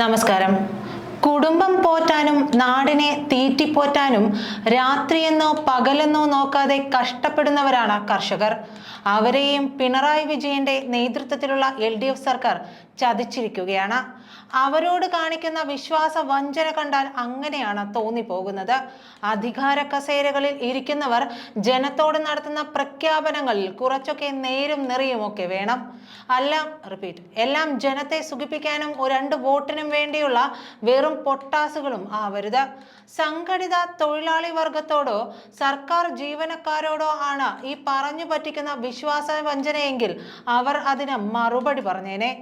നമസ്കാരം. കുടുംബം പോറ്റാനും നാടിനെ തീറ്റിപ്പോറ്റാനും രാത്രിയെന്നോ പകലെന്നോ നോക്കാതെ കഷ്ടപ്പെടുന്നവരാണ് കർഷകർ. അവരെയും പിണറായി വിജയന്റെ നേതൃത്വത്തിലുള്ള എൽ ഡി എഫ് സർക്കാർ ചതിച്ചിരിക്കുകയാണ്. അവരോട് കാണിക്കുന്ന വിശ്വാസ വഞ്ചന കണ്ടാൽ അങ്ങനെയാണ് തോന്നിപ്പോകുന്നത്. അധികാര കസേരകളിൽ ഇരിക്കുന്നവർ ജനത്തോട് നടത്തുന്ന പ്രഖ്യാപനങ്ങളിൽ കുറച്ചൊക്കെ നേരും നിറയുമൊക്കെ വേണം. അല്ല റിപ്പീറ്റ്. എല്ലാം ജനത്തെ സുഖിപ്പിക്കാനും രണ്ട് വോട്ടിനും വേണ്ടിയുള്ള വെറും പൊട്ടാസുകളും ആവരുത്. സംഘടിത തൊഴിലാളി വർഗത്തോടോ സർക്കാർ ജീവനക്കാരോടോ ആണ് ഈ പറഞ്ഞു പറ്റിക്കുന്ന വിശ്വാസ വഞ്ചനയെങ്കിൽ അവർ അതിന് മറുപടി പറഞ്ഞേനെ.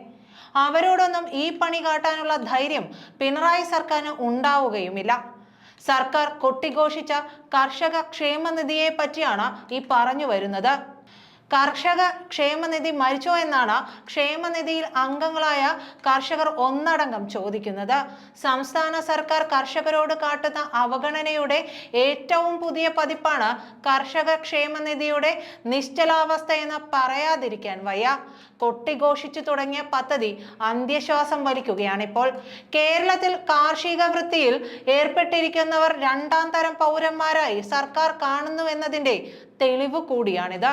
അവരോടൊന്നും ഈ പണി കാട്ടാനുള്ള ധൈര്യം പിണറായി സർക്കാരിന് ഉണ്ടാവുകയുമില്ല. സർക്കാർ കൊട്ടിഘോഷിച്ച കർഷക ക്ഷേമനിധിയെ പറ്റിയാണ് ഈ പറഞ്ഞു വരുന്നത്. കർഷക ക്ഷേമനിധി മരിച്ചോ എന്നാണ് ക്ഷേമനിധിയിൽ അംഗങ്ങളായ കർഷകർ ഒന്നടങ്കം ചോദിക്കുന്നത്. സംസ്ഥാന സർക്കാർ കർഷകരോട് കാട്ടുന്ന അവഗണനയുടെ ഏറ്റവും പുതിയ പതിപ്പാണ് കർഷക ക്ഷേമനിധിയുടെ നിശ്ചലാവസ്ഥ എന്ന് പറയാതിരിക്കാൻ വയ്യ. കൊട്ടിഘോഷിച്ചു തുടങ്ങിയ പദ്ധതി അന്ത്യശ്വാസം വലിക്കുകയാണിപ്പോൾ. കേരളത്തിൽ കാർഷിക വൃത്തിയിൽ ഏർപ്പെട്ടിരിക്കുന്നവർ രണ്ടാം തരം പൗരന്മാരായി സർക്കാർ കാണുന്നുവെന്നതിന്റെ തെളിവ് കൂടിയാണിത്.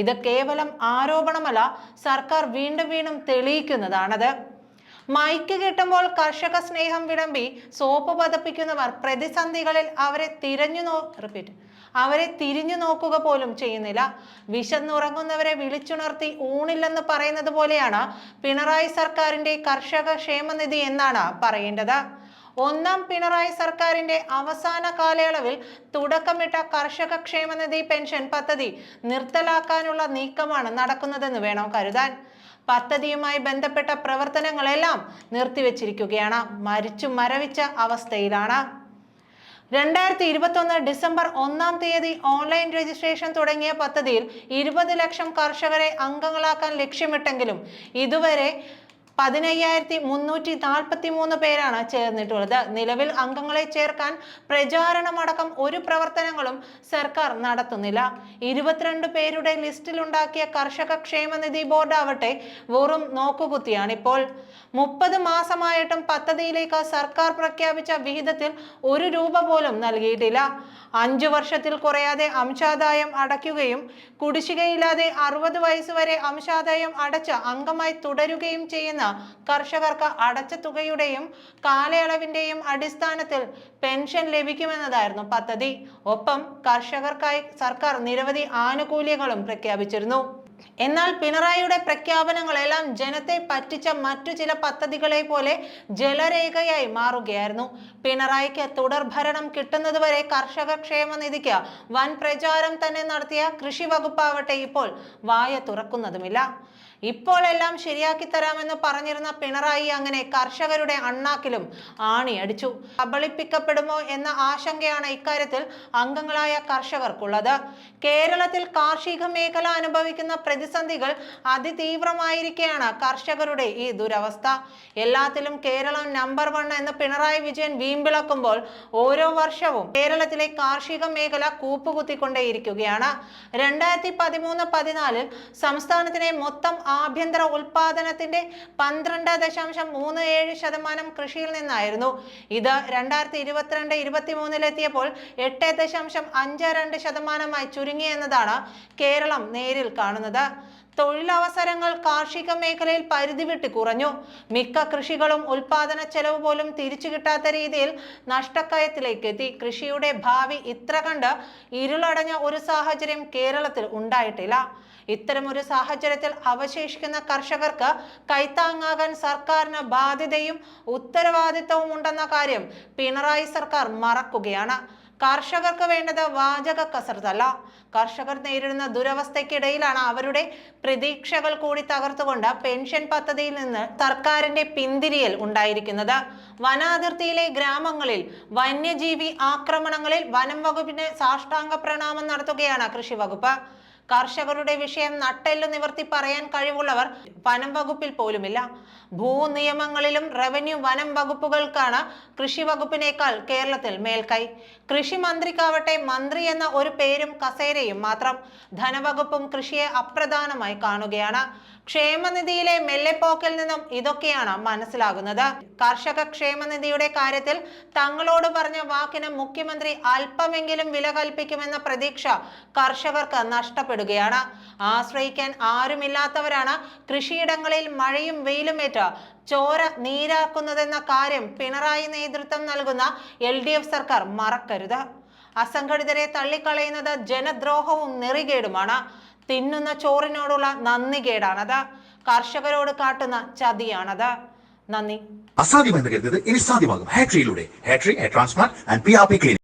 ഇത് കേവലം ആരോപണമല്ല സർക്കാർ വീണ്ടും വീണ്ടും തെളിയിക്കുന്നതാണത്. മൈക്ക് കിട്ടുമ്പോൾ കർഷക സ്നേഹം വിളമ്പി സോപ്പ് പതപ്പിക്കുന്നവർ പ്രതിസന്ധികളിൽ അവരെ തിരഞ്ഞു നോ റിപ്പീറ്റ് അവരെ തിരിഞ്ഞു നോക്കുക പോലും ചെയ്യുന്നില്ല. വിശന്നുറങ്ങുന്നവരെ വിളിച്ചുണർത്തി ഊണില്ലെന്ന് പറയുന്നത് പോലെയാണ് പിണറായി സർക്കാരിന്റെ കർഷക ക്ഷേമനിധി എന്നാണ് പറയേണ്ടത്. ഒന്നാം പിണറായി സർക്കാരിന്റെ അവസാന കാലയളവിൽ തുടക്കമിട്ട കർഷക ക്ഷേമനിധി പെൻഷൻ പദ്ധതി നിർത്തലാക്കാനുള്ള നീക്കമാണ് നടക്കുന്നതെന്ന് വേണം കരുതാൻ? പദ്ധതിയുമായി ബന്ധപ്പെട്ട പ്രവർത്തനങ്ങളെല്ലാം നിർത്തിവെച്ചിരിക്കുകയാണ്. മരിച്ചു മരവിച്ച അവസ്ഥയിലാണ്. രണ്ടായിരത്തി ഇരുപത്തൊന്ന് ഡിസംബർ ഒന്നാം തീയതി ഓൺലൈൻ രജിസ്ട്രേഷൻ തുടങ്ങിയ പദ്ധതിയിൽ ഇരുപത് ലക്ഷം കർഷകരെ അംഗങ്ങളാക്കാൻ ലക്ഷ്യമിട്ടെങ്കിലും ഇതുവരെ പതിനയ്യായിരത്തി മുന്നൂറ്റി നാൽപ്പത്തി മൂന്ന് പേരാണ് ചേർന്നിട്ടുള്ളത്. നിലവിൽ അംഗങ്ങളെ ചേർക്കാൻ പ്രചാരണമടക്കം ഒരു പ്രവർത്തനങ്ങളും സർക്കാർ നടത്തുന്നില്ല. ഇരുപത്തിരണ്ട് പേരുടെ ലിസ്റ്റിലുണ്ടാക്കിയ കർഷക ക്ഷേമനിധി ബോർഡ് ആവട്ടെ വെറും നോക്കുകുത്തിയാണ്. ഇപ്പോൾ മുപ്പത് മാസമായിട്ടും പദ്ധതിയിലേക്ക് സർക്കാർ പ്രഖ്യാപിച്ച വിഹിതത്തിൽ ഒരു രൂപ പോലും നൽകിയിട്ടില്ല. അഞ്ചു വർഷത്തിൽ കുറയാതെ അംശാദായം അടയ്ക്കുകയും കുടിശ്ശികയില്ലാതെ അറുപത് വയസ്സ് വരെ അംശാദായം അടച്ച് അംഗമായി തുടരുകയും ചെയ്യുന്ന കർഷകർക്ക് അടച്ച തുകയുടെയും കാലയളവിന്റെയും അടിസ്ഥാനത്തിൽ പെൻഷൻ ലഭിക്കുമെന്നതായിരുന്നു പദ്ധതി. ഒപ്പം കർഷകർക്കായി സർക്കാർ നിരവധി ആനുകൂല്യങ്ങളും പ്രഖ്യാപിച്ചിരുന്നു. എന്നാൽ പിണറായിയുടെ പ്രഖ്യാപനങ്ങളെല്ലാം ജനത്തെ പറ്റിച്ച മറ്റു ചില പദ്ധതികളെ പോലെ ജലരേഖയായി മാറുകയായിരുന്നു. പിണറായിക്ക് തുടർ ഭരണം കിട്ടുന്നതുവരെ കർഷക ക്ഷേമ നിധിക്ക് വൻ പ്രചാരം തന്നെ നടത്തിയ കൃഷി വകുപ്പാവട്ടെ ഇപ്പോൾ വായ തുറക്കുന്നതുമില്ല. ഇപ്പോൾ എല്ലാം ശരിയാക്കി തരാമെന്ന് പറഞ്ഞിരുന്ന പിണറായി അങ്ങനെ കർഷകരുടെ അണ്ണാക്കിലും ആണി അടിച്ചു. കബളിപ്പിക്കപ്പെടുമോ എന്ന ആശങ്കയാണ് ഇക്കാര്യത്തിൽ അംഗങ്ങളായ കർഷകർക്കുള്ളത്. കേരളത്തിൽ കാർഷിക മേഖല അനുഭവിക്കുന്ന പ്രതിസന്ധികൾ അതിതീവ്രമായിരിക്കെയാണ് കർഷകരുടെ ഈ ദുരവസ്ഥ. എല്ലാത്തിലും കേരളം നമ്പർ വൺ എന്ന് പിണറായി വിജയൻ വീമ്പിളക്കുമ്പോൾ ഓരോ വർഷവും കേരളത്തിലെ കാർഷിക മേഖല കൂപ്പുകുത്തിക്കൊണ്ടേയിരിക്കുകയാണ്. രണ്ടായിരത്തി പതിമൂന്ന് പതിനാലിൽ സംസ്ഥാനത്തിനെ മൊത്തം ആഭ്യന്തര ഉൽപാദനത്തിന്റെ പന്ത്രണ്ട് ദശാംശം മൂന്ന് ഏഴ് ശതമാനം കൃഷിയിൽ നിന്നായിരുന്നു. ഇത് രണ്ടായിരത്തി ഇരുപത്തിരണ്ട് ഇരുപത്തി മൂന്നിലെത്തിയപ്പോൾ എട്ട് ദശാംശം അഞ്ച് രണ്ട് ശതമാനമായി ചുരുങ്ങി എന്നതാണ് കേരളം നേരിൽ കാണുന്നത്. തൊഴിലവസരങ്ങൾ കാർഷിക മേഖലയിൽ പരിധി വിട്ട് കുറഞ്ഞു. മിക്ക കൃഷികളും ഉൽപാദന ചെലവ് പോലും തിരിച്ചു കിട്ടാത്ത രീതിയിൽ നഷ്ടക്കയത്തിലേക്ക് എത്തി. കൃഷിയുടെ ഭാവി ഇത്ര കണ്ട് ഇരുളടഞ്ഞ ഒരു സാഹചര്യം കേരളത്തിൽ ഉണ്ടായിട്ടില്ല. ഇത്തരമൊരു സാഹചര്യത്തിൽ അവശേഷിക്കുന്ന കർഷകർക്ക് കൈത്താങ്ങാകാൻ സർക്കാരിന് ബാധ്യതയും ഉത്തരവാദിത്തവും ഉണ്ടെന്ന കാര്യം പിണറായി സർക്കാർ മറക്കുകയാണ്. കർഷകർക്ക് വേണ്ടത് വാചക കസർത്തല്ല കർഷകർ നേരിടുന്ന ദുരവസ്ഥയ്ക്കിടയിലാണ് അവരുടെ പ്രതീക്ഷകൾ കൂടി തകർത്തുകൊണ്ട് പെൻഷൻ പദ്ധതിയിൽ നിന്ന് സർക്കാരിന്റെ പിന്തിരിയൽ ഉണ്ടായിരിക്കുന്നത്. വനാതിർത്തിയിലെ ഗ്രാമങ്ങളിൽ വന്യജീവി ആക്രമണങ്ങളിൽ വനം വകുപ്പിന് സാഷ്ടാംഗ പ്രണാമം നടത്തുകയാണ് കൃഷി വകുപ്പ് കർഷകരുടെ വിഷയം നട്ടെല്ല് നിവർത്തി പറയാൻ കഴിവുള്ളവർ വനം വകുപ്പിൽ പോലുമില്ല. ഭൂനിയമങ്ങളിലും റവന്യൂ വനം വകുപ്പുകൾക്കാണ് കൃഷി വകുപ്പിനേക്കാൾ കേരളത്തിൽ മേൽക്കൈ. കൃഷി മന്ത്രിക്കാവട്ടെ മന്ത്രി എന്ന ഒരു പേരും കസേരയും മാത്രം ധനവകുപ്പും കൃഷിയെ അപ്രധാനമായി കാണുകയാണ്. ക്ഷേമനിധിയിലെ മെല്ലെപ്പോക്കിൽ നിന്നും ഇതൊക്കെയാണ് മനസ്സിലാകുന്നത്. കർഷക ക്ഷേമനിധിയുടെ കാര്യത്തിൽ തങ്ങളോട് പറഞ്ഞ വാക്കിന് മുഖ്യമന്ത്രി അല്പമെങ്കിലും വില കൽപ്പിക്കുമെന്ന പ്രതീക്ഷ കർഷകർക്ക് നഷ്ടപ്പെടുകയാണ്. ആശ്രയിക്കാൻ ആരുമില്ലാത്തവരാണ് കൃഷിയിടങ്ങളിൽ മഴയും വെയിലുമേറ്റ് ചോര നീരാക്കുന്നതെന്ന കാര്യം പിണറായി നേതൃത്വം നൽകുന്ന എൽ സർക്കാർ മറക്കരുത്. അസംഘടിതരെ തള്ളിക്കളയുന്നത് ജനദ്രോഹവും നെറികേടുമാണ്. തിന്നുന്ന ചോറിനോടുള്ള നന്ദി കേടാണത് കർഷകരോട് കാട്ടുന്ന ചതിയാണത് നന്ദി. അസാധ്യമെന്ന് കരുതുന്നത് ഇനി സാധ്യമാകും. ഹാട്രിയിലൂടെ Hattrie hair transplant and P R P clinic